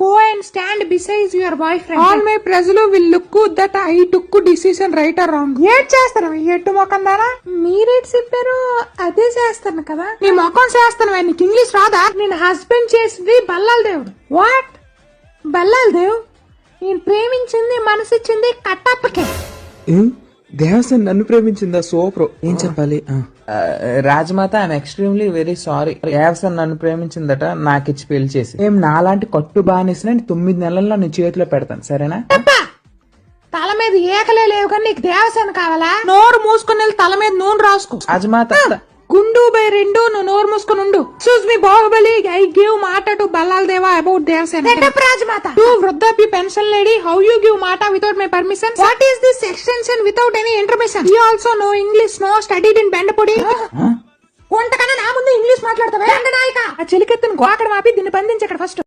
Go and stand beside your boy friend all my ప్రజలు will look that I took decision right or wrong ఏడ్ చేస్తారు? ఎట్టు మొఖం దానా? మీరేట్ చెప్పారు అదే చేస్తాను కదా. నీ మొఖం చేస్తాను నీకు ఇంగ్లీష్ రాదా? నేను హస్బెండ్ చేసింది బల్లాల దేవుడు. వాట్ బల్లాల దేవ్ నేను ప్రేమించింది మనసిచ్చింది కట్టప్పకే. దేవసేన నన్ను ప్రేమించిందా? సూపర్. ఏం చెప్పాలి. Rajamata I'm extremely very sorry యావసన్ నన్ను ప్రేమించిందట నాకిచ్చి పెళ్ళి చేసి. ఏం నాలాంటి కట్టు బానిసిన తొమ్మిది నెలల్లో నీ చేతిలో పెడతాను సరేనా! తల మీద ఏకలే లేవు కానీ నీకు దేవసేన కావాలా? నోరు మూసుకుని వెళ్ళి తల మీద నూనె రాసుకో. రాజమాత గుండు బై రెండు నువ్వు నోరు మూసుకుని ఉండు. Choose me Baahubali I give మాట to Ballala Deva about Devasena. Rajamata. To వృద్ధాప్య pension lady how you give మాట without my permission what is this extension without any intermission you also no English no studied in బెండపొడి వంటకన్నా నా ముందు English మాట్లాడతావా? నాయక ఆ చెలికెత్తును గోకడం ఆపి దీన్ని బంధించి అక్కడ ఫస్ట్